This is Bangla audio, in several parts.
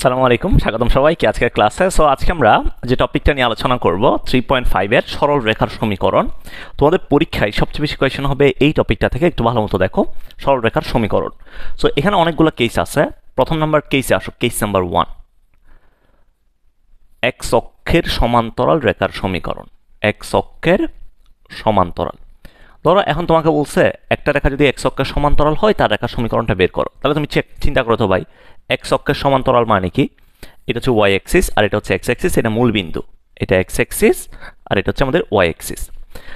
আসসালামু আলাইকুম, স্বাগতম সবাইকে আজকের ক্লাসে। সো আজকে আমরা যে টপিকটা নিয়ে আলোচনা করব থ্রি পয়েন্ট ফাইভের সরল রেখার সমীকরণ। তোমাদের পরীক্ষায় সবচেয়ে বেশি কোয়েশন হবে এই টপিকটা থেকে, একটু ভালো মতো দেখো, সরল রেখার সমীকরণ। সো এখানে অনেকগুলো কেস আছে। প্রথম নাম্বার কেসে আসো কেস নাম্বার ওয়ান এক অক্ষের সমান্তরাল রেখার সমীকরণ। এক অক্ষের সমান্তরাল। ধরো এখন তোমাকে বলছে, একটা রেখা যদি অক্ষের সমান্তরাল হয়, তার রেখার সমীকরণটা বের করো। তাহলে তুমি চেক চিন্তা করো তো ভাই এক্স অক্ষের সমান্তরাল মানে কি? এটা হচ্ছে ওয়াই এক্সিস আর এটা হচ্ছে এক্স এক্সিস এটা মূল বিন্দু। এটা এক্স এক্সিস আর এটা হচ্ছে আমাদের ওয়াই এক্সিস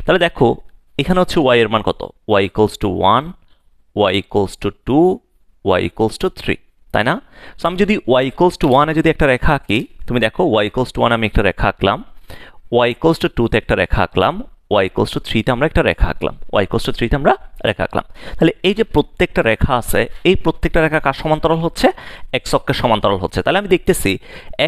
তাহলে দেখো, এখানে হচ্ছে ওয়াই এর মান কত? Y equals to one Y equals to two Y equals to three তাই না? সো আমি যদি ওয়াই ইকোলস টু ওয়ানে যদি একটা রেখা আঁকি, তুমি দেখো ওয়াই ইকোলস টু ওয়ান আমি একটা রেখা আঁকলাম ওয়াই ইকোলস টু টুতে একটা রেখা আঁকলাম ওয়াই ইকোলস টু থ্রিতে আমরা একটা রেখা আঁকলাম। ওয়াই ইকোলস টু থ্রিতে আমরা রেখা আঁকলাম। তাহলে এই যে প্রত্যেকটা রেখা আছে, এই প্রত্যেকটা রেখা কার সমান্তরাল হচ্ছে? এক অক্ষের সমান্তরাল হচ্ছে। তাহলে আমি দেখতেছি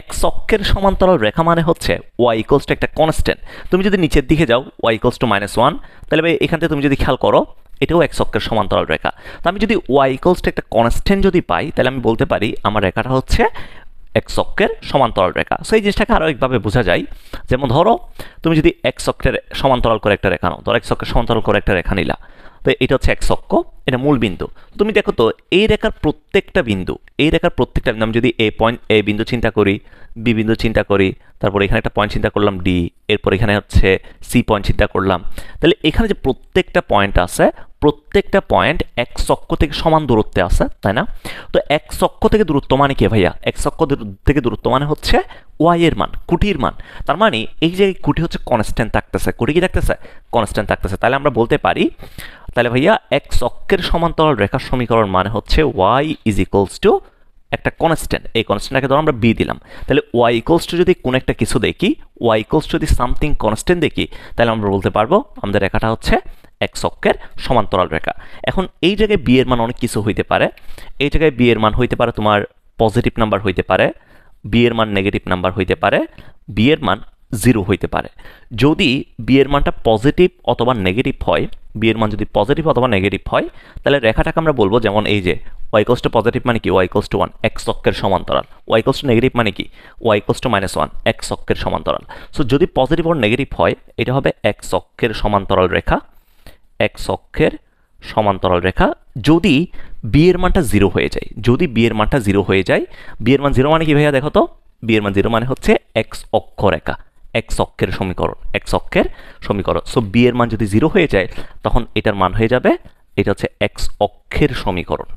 এক অক্ষের সমান্তরাল রেখা মানে হচ্ছে ওয়াই ইকোলস টু একটা কনস্ট্যান্ট তুমি যদি নিচের দিকে যাও Y equals to minus one তাহলে এখান থেকে তুমি যদি খেয়াল করো, এটাও এক অক্ষের সমান্তরাল রেখা। তো আমি যদি ওয়াই ইকোলস টু একটা কনস্ট্যান্ট যদি পাই, তাহলে আমি বলতে পারি আমার রেখাটা হচ্ছে এক চক্রের সমান্তরাল রেখা। সেই জিনিসটাকে আরও একভাবে বোঝা যায়। যেমন ধরো, তুমি যদি এক চক্রের সমান্তরাল করে একটা রেখা নাও, ধরো এক চক্রের সমান্তরাল করে একটা রেখা নিলা। তো এটা হচ্ছে এক চক্র, এটা মূল বিন্দু। তুমি দেখো তো, এই রেখার প্রত্যেকটা বিন্দু, এই রেখার প্রত্যেকটা বিন্দু, আমি যদি এ পয়েন্ট এ বিন্দু চিন্তা করি বি বিন্দু চিন্তা করি, তারপর এখানে একটা পয়েন্ট চিন্তা করলাম ডি এরপর এখানে হচ্ছে সি পয়েন্ট চিন্তা করলাম। তাহলে এখানে যে প্রত্যেকটা পয়েন্ট আছে প্রত্যেকটা পয়েন্ট এক চক্র থেকে সমান দূরত্বে আছে, তাই না? তো এক চক্র থেকে দূরত্ব মানে কি ভাইয়া? এক চক্র থেকে দূরত্ব মানে হচ্ছে ওয়াই এর মান, কুটির মান। তার মানে এই যে কুটি হচ্ছে কনস্ট্যান্ট থাকতেছে, কুটি কি থাকতেছে? কনস্ট্যান্ট থাকতেছে। তাহলে আমরা বলতে পারি, তাহলে ভাইয়া এক চক্রের সমান্তরাল রেখার সমীকরণ মানে হচ্ছে ওয়াই ইজ ইকুয়ালস টু একটা কনস্ট্যান্ট এই কনস্ট্যান্টটাকে ধরো আমরা বি দিলাম। তাহলে ওয়াই ইকোলস টু যদি কোনো একটা কিছু দেখি ওয়াই ইকোলস যদি সামথিং কনস্ট্যান্ট দেখি, তাহলে আমরা বলতে পারব আমাদের রেখাটা হচ্ছে এক চক্রের সমান্তরাল রেখা। এখন এই জায়গায় বি এর মান অনেক কিছু হইতে পারে। এই জায়গায় বি এর মান হইতে পারে তোমার পজিটিভ নাম্বার হইতে পারে বি এর মান নেগেটিভ নাম্বার হইতে পারে বি এর মান জিরো হইতে পারে। যদি বি এর মানটা পজিটিভ অথবা নেগেটিভ হয় বি এর মান যদি পজিটিভ অথবা নেগেটিভ হয়, তাহলে রেখাটাকে আমরা বলব যেমন এই যে ওয়াইকোস টু পজিটিভ মানে কি? ওয়াইকোস টু ওয়ান এক চক্রের সমান্তরাল। ওয়াইকোস টু নেগেটিভ মানে কি? ওয়াইকোস টু মাইনাস ওয়ান এক চক্রের সমান্তরাল। সো যদি পজিটিভ or নেগেটিভ হয়, এটা হবে এক চক্রের সমান্তরাল রেখা। এক চক্রের সমান্তরাল রেখা। যদি বি এর মানটা জিরো হয়ে যায়, যদি বি এর মানটা জিরো হয়ে যায় বি এর মান জিরো মানে কি ভাইয়া দেখো তো? বি এর মান জিরো মানে হচ্ছে এক্স অক্ষ রেখা এক অক্ষের সমীকরণ এক অক্ষের সমীকরণ। সো বি এর মান যদি জিরো হয়ে যায়, তখন এটার মান হয়ে যাবে, এটা হচ্ছে এক্স অক্ষের সমীকরণ।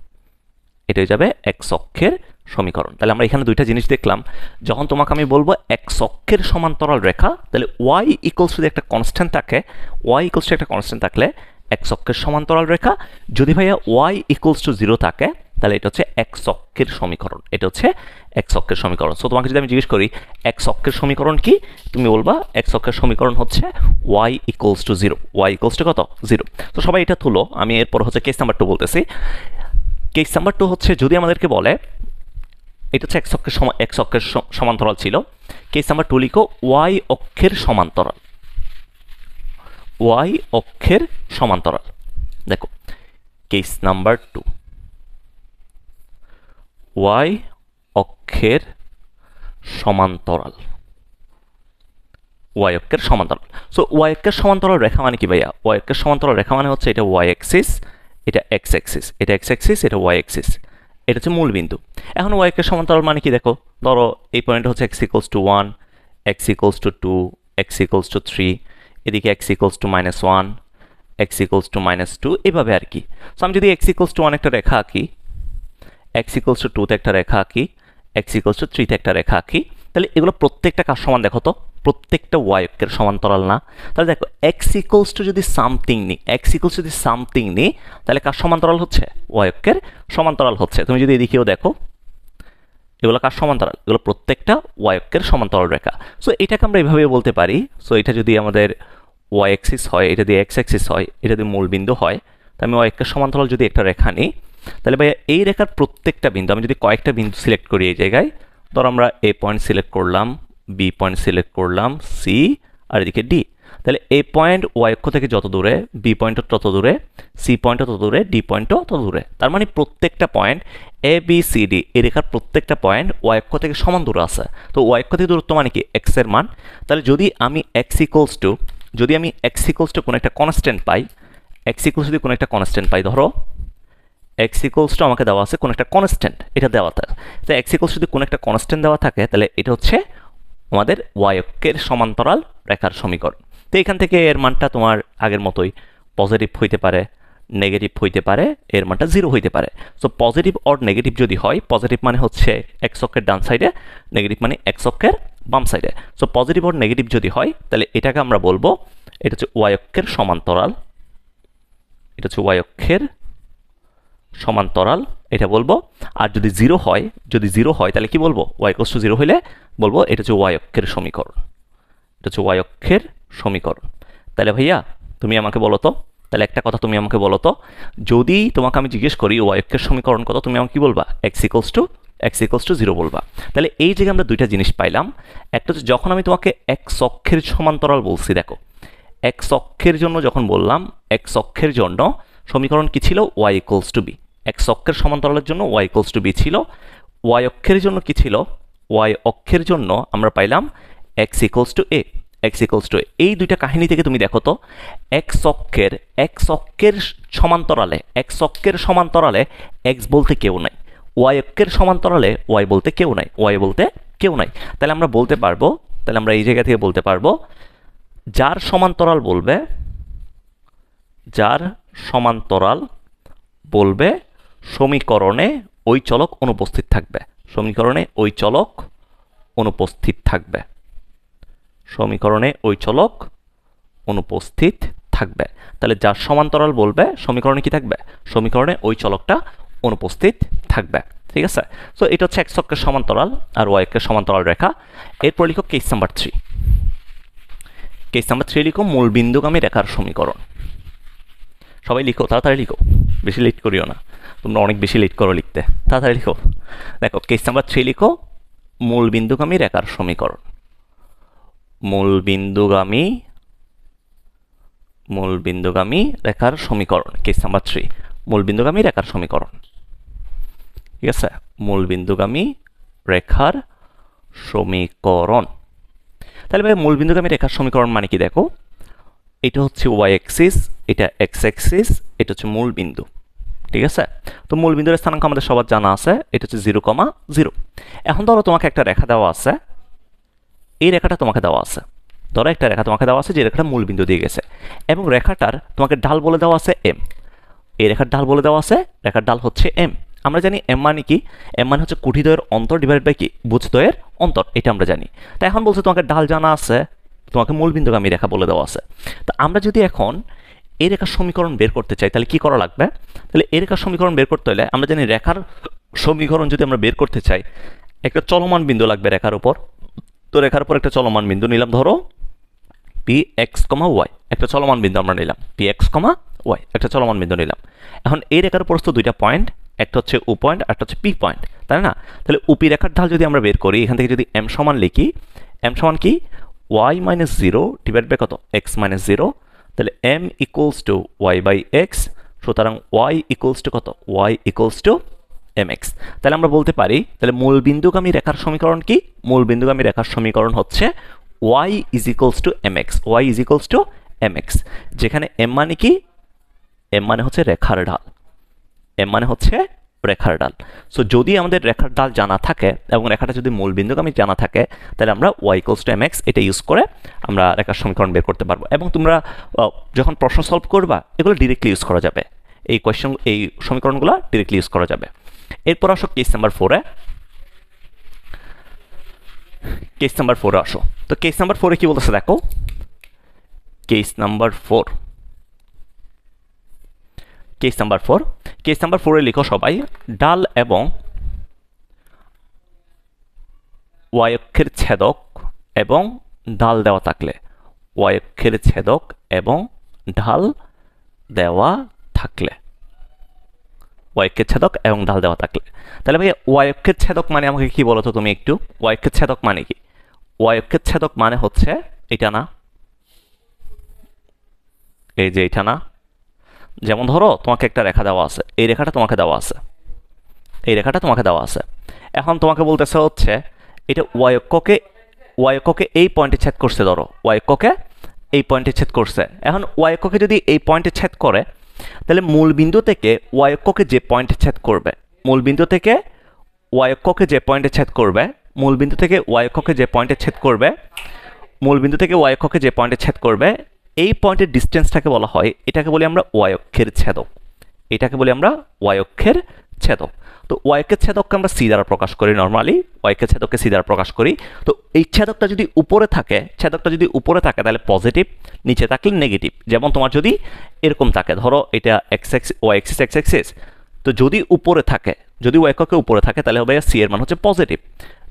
এটা হয়ে যাবে এক অক্ষের সমীকরণ। তাহলে আমরা এখানে দুইটা জিনিস দেখলাম। যখন তোমাকে আমি বলব এক অক্ষের সমান্তরাল রেখা, তাহলে ওয়াই ইকুয়ালস যদি একটা কনস্ট্যান্ট থাকে ওয়াই ইকুয়ালস টু একটা কনস্ট্যান্ট থাকলে এক অক্ষের সমান্তরাল রেখা। যদি ভাইয়া ওয়াই ইকুয়ালস টু জিরো থাকে, তাহলে এটা হচ্ছে এক অক্ষের সমীকরণ। এটা হচ্ছে এক অক্ষের সমীকরণ। সো তোমাকে যদি আমি জিজ্ঞেস করি, এক অক্ষের সমীকরণ কি? তুমি বলবা, এক অক্ষের সমীকরণ হচ্ছে Y equals to zero Y equals to কত? জিরো তো সবাই এটা তুলো। আমি এরপর হচ্ছে কেস নাম্বার টু বলতেছি। কেস নাম্বার টু হচ্ছে, যদি আমাদেরকে বলে এটা হচ্ছে এক অক্ষের এক অক্ষের সমান্তরাল ছিল। কেস নাম্বার টু লিখো ওয়াই অক্ষের সমান্তরাল। ওয়াই অক্ষের সমান্তরাল। দেখো কেস নাম্বার টু ওয়াই অক্ষের সমান্তরাল। ওয়াই অক্ষের সমান্তরাল। সো ওয়াই অক্ষের সমান্তরাল রেখা মানে কি ভাইয়া? ওয়াই অক্ষের সমান্তরাল রেখা মানে হচ্ছে এটা ওয়াই এক্সিস এটা এক্স এক্সিস এটা এক্স এক্সিস এটা ওয়াই এক্সিস এটা হচ্ছে মূল বিন্দু। এখন ওয়াই অক্ষের সমান্তরাল মানে কি দেখো? ধরো এই পয়েন্ট হচ্ছে X equals to one X equals to two X equals to three এদিকে X equals to minus one X equals to minus two এভাবে আর কি। সো আমি যদি এক্স ইকোলস টু ওয়ান একটা রেখা আঁকি এক্স ইকোলস টু টুতে একটা রেখা আঁকি এক্স ইকোলস টু থ্রিতে একটা রেখা আঁকি, তাহলে এগুলো প্রত্যেকটা কার সমান দেখো তো? প্রত্যেকটা ওয়াই অক্ষের সমান্তরাল না। তাহলে দেখো এক্স ইকোলস টু যদি সামথিং নিই এক্স ইকোলস যদি সামথিং নিই, তাহলে কার সমান্তরাল হচ্ছে? ওয়াই অক্ষের সমান্তরাল হচ্ছে। তুমি যদি এদিকেও দেখো, এগুলো কার সমান্তরাল? এগুলো প্রত্যেকটা ওয়াই অক্ষের সমান্তরাল রেখা। সো এটাকে আমরা এভাবে বলতে পারি। সো এটা যদি আমাদের ওয়াই এক্সিস হয়, এটা যদি এক্স এক্সিস হয়, এটা যদি মূল বিন্দু হয়, তো আমি ওয়াই অক্ষের সমান্তরাল যদি একটা রেখা নিই, তাহলে ভাইয়া এই রেখার প্রত্যেকটা বিন্দু, আমি যদি কয়েকটা বিন্দু সিলেক্ট করি এই জায়গায়, ধর আমরা এ পয়েন্ট সিলেক্ট করলাম বি পয়েন্ট সিলেক্ট করলাম সি আর এদিকে ডি তাহলে এ পয়েন্ট ওয়াই অক্ষ থেকে যত দূরে বি পয়েন্টও তত দূরে সি পয়েন্টও তত দূরে ডি পয়েন্টও তত দূরে। তার মানে প্রত্যেকটা point A B C D এই রেখার প্রত্যেকটা পয়েন্ট ওয়াই অক্ষ থেকে সমান দূরে আছে। তো ওয়াই অক্ষ থেকে দূরত্ব মানে কি? এক্সের মান। তাহলে যদি আমি এক্স ইকোয়ালস টু যদি আমি এক্স ইকোয়ালস টু কোনো একটা কনস্ট্যান্ট পাই এক্স ইকোয়ালস যদি কোনো একটা কনস্ট্যান্ট পাই, ধরো এক্স ইকোয়ালস টু আমাকে দেওয়া আছে কোনো একটা কনস্ট্যান্ট এটা দেওয়া থাকে তো এক্স ইকোয়ালস যদি কোনো একটা কনস্ট্যান্ট দেওয়া থাকে, তাহলে এটা হচ্ছে আমাদের ওয়াই অক্ষের সমান্তরাল রেখার সমীকরণ। তো এখান থেকে এর মানটা তোমার আগের মতোই পজিটিভ হইতে পারে নেগেটিভ হইতে পারে, এর মানটা জিরো হইতে পারে। সো পজিটিভ অর নেগেটিভ যদি হয় পজিটিভ মানে হচ্ছে এক্স অক্ষের ডান সাইডে নেগেটিভ মানে এক্স অক্ষের বাম সাইডে সো পজিটিভ অর নেগেটিভ যদি হয়, তাহলে এটাকে আমরা বলব, এটা হচ্ছে ওয়াই অক্ষের সমান্তরাল, এটা হচ্ছে ওয়াই অক্ষের সমান্তরাল এটা বলব। আর যদি জিরো হয়, যদি জিরো হয়, তাহলে কি বলব? ওয়াই কোস টু জিরো হলে বলব এটা হচ্ছে ওয়াই অক্ষের সমীকরণ। এটা হচ্ছে ওয়াই অক্ষের সমীকরণ। তাহলে ভাইয়া, তুমি আমাকে বলো তো? তাহলে একটা কথা তুমি আমাকে বলো তো? যদি তোমাকে আমি জিজ্ঞেস করি ওয়াই অক্ষের সমীকরণ কত, তুমি আমাকে কি বলবা? X to X equals to zero বলবা। তাহলে এই জায়গায় আমরা দুইটা জিনিস পাইলাম, একটা হচ্ছে যখন আমি তোমাকে এক অক্ষের সমান্তরাল বলছি, দেখো। এক অক্ষের জন্য যখন বললাম এক অক্ষের জন্য সমীকরণ কি ছিল? ওয়াই ইকোলস টু বি এক অক্ষের সমান্তরালের জন্য ওয়াই ইকোলস টু বি ছিল। ওয়াই অক্ষের জন্য কি ছিল? ওয়াই অক্ষের জন্য আমরা পাইলাম X equals to A X equals to এই দুইটা কাহিনী থেকে তুমি দেখো তো এক্স অক্ষের এক্স অক্ষের সমান্তরালে এক্স অক্ষের সমান্তরালে এক্স বলতে কেউ নাই। ওয়াই অক্ষের সমান্তরালে ওয়াই বলতে কেউ নাই। ওয়াই বলতে কেউ নাই। তাহলে আমরা বলতে পারব, তাহলে আমরা এই জায়গা থেকে বলতে পারব, যার সমান্তরাল বলবে, যার সমান্তরাল বলবে সমীকরণে ওই চলক অনুপস্থিত থাকবে। সমীকরণে ওই চলক অনুপস্থিত থাকবে। সমীকরণে ওই চলক অনুপস্থিত থাকবে। তাহলে যার সমান্তরাল বলবে, সমীকরণে কি থাকবে? সমীকরণে ওই চলকটা অনুপস্থিত থাকবে। ঠিক আছে? সো এটা হচ্ছে এক সমান্তরাল আর ওয়াই একের সমান্তরাল রেখা। এরপর লিখো case number three case number three লিখো মূল বিন্দুগামী রেখার সমীকরণ। সবাই লিখো, তাড়াতাড়ি লিখো। বেশি লেট করিও না। তোমরা অনেক বেশি লেট করো লিখতে। তাড়াতাড়ি লিখো। দেখো কেস নাম্বার থ্রি লিখো। মূল বিন্দুগামী রেখার সমীকরণ। মূল বিন্দুগামী মূল বিন্দুগামী রেখার সমীকরণ কেস নাম্বার থ্রি মূল বিন্দুগামী রেখার সমীকরণ। ঠিক আছে? মূল বিন্দুগামী রেখার সমীকরণ। তাহলে ভাই মূল বিন্দুগামী রেখার সমীকরণ মানে কি দেখো? এটা হচ্ছে ওয়াই এক্সিস এটা এক্স এক্সিস এটা হচ্ছে মূল বিন্দু ঠিক আছে? তো মূল বিন্দুর স্থানাঙ্ক আমাদের সবার জানা আছে, এটা হচ্ছে জিরো কমা জিরো। এখন ধরো তোমাকে একটা রেখা দেওয়া আছে। এই রেখাটা তোমাকে দেওয়া আছে। ধরো একটা রেখা তোমাকে দেওয়া আছে যে রেখাটা মূল বিন্দু দিয়ে গেছে। এবং রেখাটার তোমাকে ডাল বলে দেওয়া আছে এম এই রেখার ডাল বলে দেওয়া আছে, রেখার ডাল হচ্ছে এম আমরা জানি এম মানে কি? এম মানে হচ্ছে কুঠিদ্বয়ের অন্তর ডিভাইড বাই কি? বুঝদ্বয়ের অন্তর, এটা আমরা জানি। তা এখন বলছে তোমাকে ডাল জানা আছে, তোমাকে মূলবিন্দুগামী রেখা বলে দেওয়া আছে। তা আমরা যদি এখন এই রেখার সমীকরণ বের করতে চাই, তাহলে কি করা লাগবে? তাহলে এই রেখার সমীকরণ বের করতে হলে আমরা জানি রেখার সমীকরণ যদি আমরা বের করতে চাই, একটা চলমান বিন্দু লাগবে রেখার উপর। তো রেখার উপর একটা চলমান বিন্দু নিলাম, ধরো পি এক্স কমা ওয়াই একটা চলমান বিন্দু আমরা নিলাম পি এক্স কমা ওয়াই একটা চলমান বিন্দু নিলাম। এখন এই রেখার উপর তো দুইটা পয়েন্ট একটা হচ্ছে উ পয়েন্ট একটা হচ্ছে পি পয়েন্ট তাই না? তাহলে উপি রেখার ঢাল যদি আমরা বের করি, এখান থেকে যদি এম সমান লিখি এম সমান কি? Y minus zero divide by কত? এক্স মাইনাস জিরো তাহলে M equals to Y by X সুতরাং ওয়াই ইকুয়ালস টু কত? Y equals to M X তাহলে আমরা বলতে পারি, তাহলে মূল বিন্দুগামী রেখার সমীকরণ কি? মূল বিন্দুগামী রেখার সমীকরণ হচ্ছে Y is equals to M X Y is equals to M X যেখানে এম মানে কি? এম মানে হচ্ছে রেখার ঢাল। এম মানে হচ্ছে রেখার ডাল। সো যদি আমাদের রেখার ডাল জানা থাকে এবং রেখাটা যদি মূল বিন্দুগামী জানা থাকে, তাহলে আমরা Y equals to M X এটা ইউজ করে আমরা রেখার সমীকরণ বের করতে পারব। এবং তোমরা যখন প্রশ্ন সলভ করবা, এগুলো ডিরেক্টলি ইউজ করা যাবে। এই কোয়েশ্চন এই সমীকরণগুলো ডিরেক্টলি ইউজ করা যাবে। এরপর আসো কেস নাম্বার ফোরে কেস নাম্বার ফোরে আসো। তো কেস নাম্বার ফোরে কি বলতেছে দেখো? Case number four case number four case number ফোরে লিখো সবাই, ডাল এবং ওয়ায়ক্ষের ছেদক এবং ডাল দেওয়া থাকলে। ওয়ায়ক্ষের ছেদক এবং ঢাল দেওয়া থাকলে। ওয়াইকের ছেদক এবং ঢাল দেওয়া থাকলে। তাহলে ভাই ওয়াইকের ছেদক মানে আমাকে কি বলো তো তুমি একটু? ওয়াইকের ছেদক মানে কি? ওয়াইকের ছেদক মানে হচ্ছে এটা না? এই যে এইটা না? যেমন ধরো, তোমাকে একটা রেখা দেওয়া আছে। এই রেখাটা তোমাকে দেওয়া আছে। এই রেখাটা তোমাকে দেওয়া আছে। এখন তোমাকে বলতেছে হচ্ছে, এটা ওয়াই অক্ষকে ওয়াই অক্ষকে এই পয়েন্টে ছেদ করছে ধরো। ওয়াই অক্ষকে এই পয়েন্টে ছেদ করছে। এখন ওয়াই অক্ষকে যদি এই পয়েন্টে ছেদ করে, তাহলে মূল বিন্দু থেকে ওয়াই অক্ষকে যে পয়েন্টে ছেদ করবে, মূল বিন্দু থেকে ওয়াই অক্ষকে যে পয়েন্টে ছেদ করবে, মূল বিন্দু থেকে ওয়াই অক্ষকে যে পয়েন্টে ছেদ করবে, মূল বিন্দু থেকে ওয়াই অক্ষকে যে পয়েন্টে ছেদ করবে এই পয়েন্টের ডিস্টেন্সটাকে বলা হয়, এটাকে বলি আমরা ওয়াই অক্ষের ছেদক। এটাকে বলি আমরা ওয়াই অক্ষের ছেদক। তো ওয়াইকের ছেদককে আমরা সি দ্বারা প্রকাশ করি নর্মালি ওয়াইকের ছেদককে সি দ্বারা প্রকাশ করি। তো এই ছেদকটা যদি উপরে থাকে, ছেদকটা যদি উপরে থাকে, তাহলে পজিটিভ নিচে থাকলে নেগেটিভ যেমন তোমার যদি এরকম থাকে, ধরো এটা X X Y axis X axis তো যদি উপরে থাকে, যদি ওয়াইককে উপরে থাকে, তাহলে হবে সি এর মান হচ্ছে পজিটিভ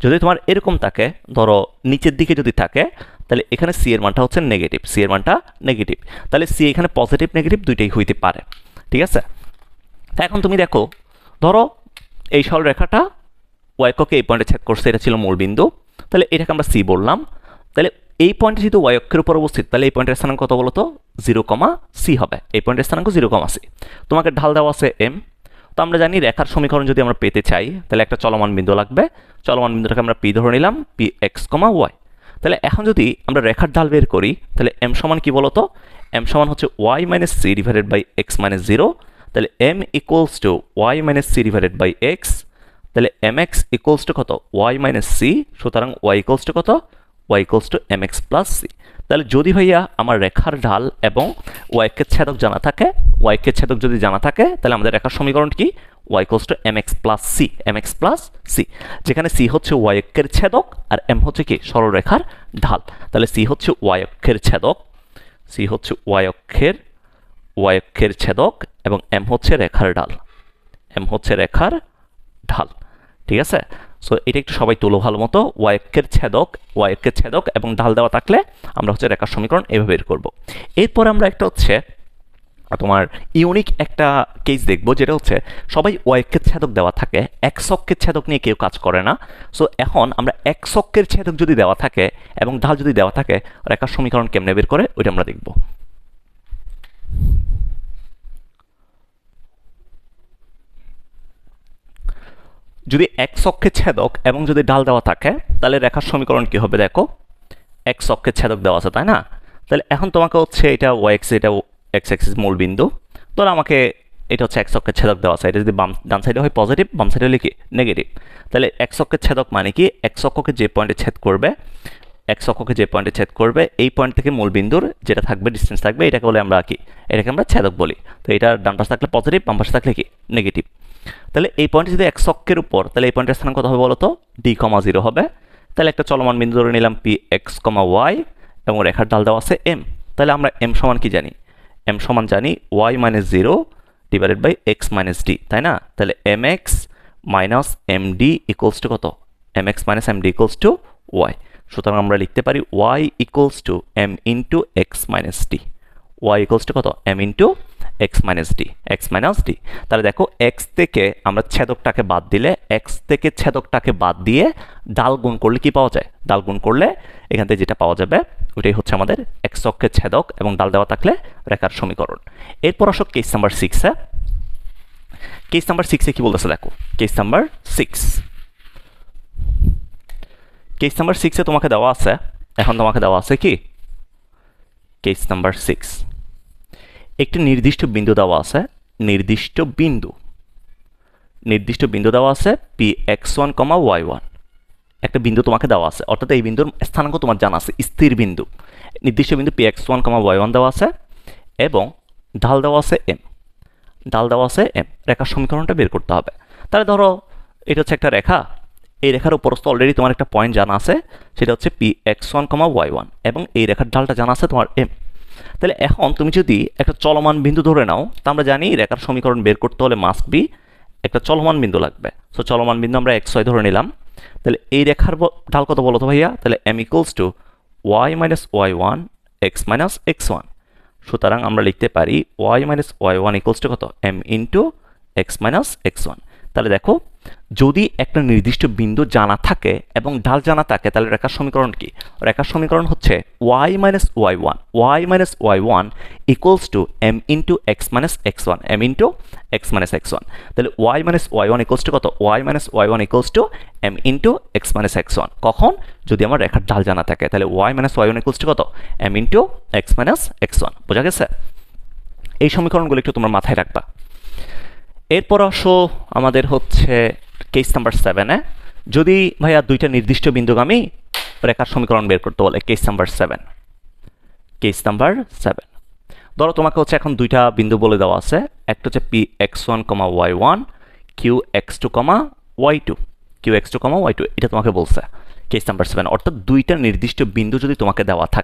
যদি তোমার এরকম থাকে, ধরো নিচের দিকে যদি থাকে তাহলে এখানে সি এর মানটা হচ্ছে নেগেটিভ সি এর মানটা নেগেটিভ তাহলে সি এখানে পজিটিভ নেগেটিভ দুইটাই হইতে পারে, ঠিক আছে? তা এখন তুমি দেখো, ধরো এই সরল রেখাটা ওয়াইককে এই পয়েন্টে ছেদ করছে, এটা ছিল মূল বিন্দু। তাহলে এটাকে আমরা সি বললাম। তাহলে এই পয়েন্টে যেহেতু অক্ষের উপর অবস্থিত, তাহলে এই পয়েন্টের স্থানাঙ্ক কত বলতো? জিরো কমা সি হবে। এই পয়েন্টের স্থানাঙ্ক জিরো কমা সি তোমাকে ঢাল দেওয়া আছে এম তো আমরা জানি রেখার সমীকরণ যদি আমরা পেতে চাই, তাহলে একটা চলমান বিন্দু লাগবে। চলমান বিন্দুটাকে আমরা পি ধরে নিলাম পি এক্স কমা ওয়াই তাহলে এখন যদি আমরা রেখার ঢাল বের করি, তাহলে এম সমান কি বলতো? এম সমান হচ্ছে Y minus C divided by X minus zero তাহলে M equals to Y minus C divided by X তাহলে এম এক্স ইকুয়ালস টু কত? ওয়াই মাইনাস সি সুতরাং ওয়াই ইকুয়ালস টু কত? Y equals to M X plus C তাহলে যদি ভাইয়া আমার রেখার ঢাল এবং ওয়াইকে ছেদক জানা থাকে ওয়াইকে ছেদক যদি জানা থাকে, তাহলে আমাদের রেখার সমীকরণ কি? Y equals to M X plus C M X plus C যেখানে সি হচ্ছে ওয়াইকের ছেদক আর এম হচ্ছে কি? সরলরেখার ঢাল। তাহলে সি হচ্ছে ওয়াই অক্ষের ছেদক সি হচ্ছে ওয়াই অক্ষের ওয়াই অক্ষের ছেদক এবং এম হচ্ছে রেখার ঢাল। এম হচ্ছে রেখার ঢাল। ঠিক আছে? সো এটা একটু সবাই তুলো ভালো মতো। ওয়াইকের ছেদক ওয়াইকের ছেদক এবং ঢাল দেওয়া থাকলে আমরা হচ্ছে রেখার সমীকরণ এভাবে বের করব। এরপর আমরা একটা হচ্ছে তোমার ইউনিক একটা কেস দেখব, যেটা হচ্ছে সবাই ওয়াইকের ছেদক দেওয়া থাকে, এক শকের ছেদক নিয়ে কেউ কাজ করে না। সো এখন আমরা এক শকের ছেদক যদি দেওয়া থাকে এবং ঢাল যদি দেওয়া থাকে, রেখার সমীকরণ কেমনে বের করে, ওইটা আমরা দেখব। যদি এক অক্ষের ছেদক এবং যদি ঢাল দেওয়া থাকে, তাহলে রেখার সমীকরণ কি হবে দেখো? এক অক্ষের ছেদক দেওয়া আছে, তাই না? তাহলে এখন তোমাকে হচ্ছে এটা ওয়াই এক্স এটা এক্স এক্সিস মূল বিন্দু। ধরো আমাকে এটা হচ্ছে এক ছেদক দেওয়া এটা যদি বাম ডান সাইডে হয় পজিটিভ বাম সাইডে হলে কি? নেগেটিভ তাহলে এক ছেদক মানে কি? এক অক্ষকে যে পয়েন্টে ছেদ করবে এক অক্ষকে যে পয়েন্টে ছেদ করবে, এই পয়েন্ট থেকে মূল বিন্দুর যেটা থাকবে ডিস্টেন্স থাকবে, এটাকে বলে আমরা কি? এটাকে আমরা ছেদক বলি। তো এটা ডান পাশে থাকলে পজিটিভ বাম পাশে থাকলে কি? নেগেটিভ তাহলে এই পয়েন্টে যদি এক অক্ষের উপর, তাহলে এই পয়েন্টের স্থান কত হবে বলো তো ডি কমা জিরো হবে। তাহলে একটা চলমান বিন্দু ধরে নিলাম পি এক্স কমা ওয়াই এবং রেখার ডাল দেওয়া আছে এম তাহলে আমরা এম সমান কি জানি? এম সমান জানি Y minus zero divided by X minus D তাই না? তাহলে M X minus M D equals to কত? M X minus M D equals to Y সুতরাং আমরা লিখতে পারি Y equals to M into X minus D Y equals to কত? M into X minus D X minus D তাহলে দেখো এক্স থেকে আমরা ছেদকটাকে বাদ দিলে এক্স থেকে ছেদকটাকে বাদ দিয়ে ডাল গুণ করলে কি পাওয়া যায়? ডাল গুণ করলে এখান থেকে যেটা পাওয়া যাবে ওইটাই হচ্ছে আমাদের এক্স অক্ষের ছেদক এবং ডাল দেওয়া থাকলে রেখার সমীকরণ। এরপর আসো কেস নাম্বার সিক্সে কেস নাম্বার সিক্সে কি বলতেছে দেখো? Case number six case number সিক্সে তোমাকে দেওয়া আছে। এখন তোমাকে দেওয়া আছে কি? কেস নাম্বার সিক্স একটি নির্দিষ্ট বিন্দু দেওয়া আছে, নির্দিষ্ট বিন্দু। নির্দিষ্ট বিন্দু দেওয়া আছে P X one comma Y one একটা বিন্দু তোমাকে দেওয়া আছে। অর্থাৎ এই বিন্দুর স্থানাঙ্ক তোমার জানা আছে, স্থির বিন্দু। নির্দিষ্ট বিন্দু P X one comma Y one দেওয়া আছে এবং ঢাল দেওয়া আছে এম ঢাল দেওয়া আছে এম রেখার সমীকরণটা বের করতে হবে। তাহলে ধরো, এটা হচ্ছে একটা রেখা। এই রেখার উপরস্থ অলরেডি তোমার একটা পয়েন্ট জানা আছে, সেটা হচ্ছে P X one comma Y one এবং এই রেখার ঢালটা জানা আছে তোমার এম তাহলে এখন তুমি যদি একটা চলমান বিন্দু ধরে নাও, তা আমরা জানি রেখার সমীকরণ বের করতে হলে মাস্ক বি একটা চলমান বিন্দু লাগবে। সো চলমান বিন্দু আমরা এক্স ওয়াই ধরে নিলাম। তাহলে এই রেখার ঢাল কত বলো তো ভাইয়া? তাহলে M equals to Y minus Y one X minus X one সুতরাং আমরা লিখতে পারি Y minus Y one equals to কত? M into X minus X one তাহলে দেখো যদি একটা নির্দিষ্ট বিন্দু জানা থাকে এবং ঢাল জানা থাকে, তাহলে রেখার সমীকরণ কি? রেখার সমীকরণ হচ্ছে Y minus Y one Y minus Y one equals to M into X minus X one M into X minus X one তাহলে Y minus Y one equals to কত? Y minus Y one equals to M into X minus X one কখন? যদি আমার রেখার ঢাল জানা থাকে, তাহলে Y minus Y one equals to কত? M into X minus X one বোঝা গেছে? এই সমীকরণগুলো একটু তোমার মাথায় রাখবা। এরপর আসো আমাদের হচ্ছে কেস নাম্বার সেভেনে যদি ভাইয়া দুইটা নির্দিষ্ট বিন্দুগামী রেখার সমীকরণ বের করতে বলে case number seven case number seven ধরো তোমাকে হচ্ছে এখন দুইটা বিন্দু বলে দেওয়া আছে, একটা হচ্ছে P X one comma Y one Q X two comma Y two Q X two comma Y two এটা তোমাকে বলছে কেস নাম্বার সেভেন অর্থাৎ দুইটা নির্দিষ্ট বিন্দু যদি তোমাকে দেওয়া থাকে